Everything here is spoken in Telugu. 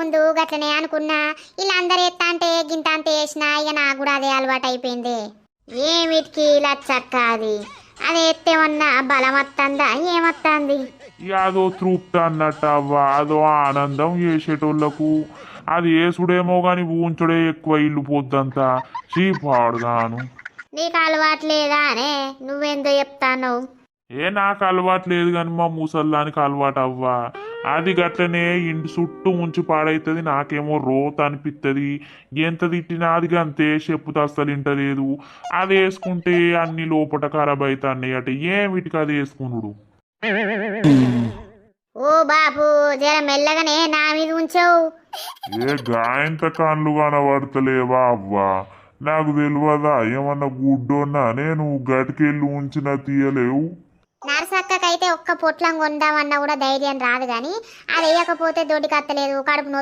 ముందు గట్లనే అనుకున్నా ఇలా అందరు ఎత్తా అంటే గింత అంత వేసినా ఇక నాకు కూడా అదే అలవాటు అయిపోయింది. ఏమిటికి ఇలా చక్క అది అది ఎత్తేమన్నా బలం వస్తుందా ఏమొస్తుంది అదో తృప్తి అన్నట్టు అవ్వ అదో ఆనందం వేసేటోళ్ళకు అది వేసుడేమో కానీ ఊంచుడే ఎక్కువ ఇల్లు పొద్దంతా. చీపాడుగాను నీకు అలవాటు లేదా అనే నువ్వేందో చెప్తాను ఏ నాకు అలవాటు లేదు కానీ మా ముసల్దానికి అలవాటు అవ్వా. అది గట్లనే ఇంటి చుట్టూ ఉంచి పాడైతుంది నాకేమో రోత అనిపిస్తుంది ఎంత తిట్టినా అది అంతే చెప్పు అస్సలు ఇంటలేదు. అది వేసుకుంటే అన్ని లోపట ఖరాబ్ అవుతాయి అట. ఏమిటికి అది వేసుకున్నాడు ఓ బాబు జర మెల్లగానే నా మీద ఉంచావు. ఏ గాయంత కాన్లు కనబడతలేవా అవ్వా? నాకు తెలియదా ఏమన్నా గుడ్డోన్నా నేను గటికెళ్ళి ఉంచిన తీయలేవు. నరసక్కకైతే ఒక్క పొట్లం కొందామన్నా కూడా ధైర్యం రాదు కానీ అది వేయకపోతే దొడ్డికి అత్తలేదు కడుపు నొప్పి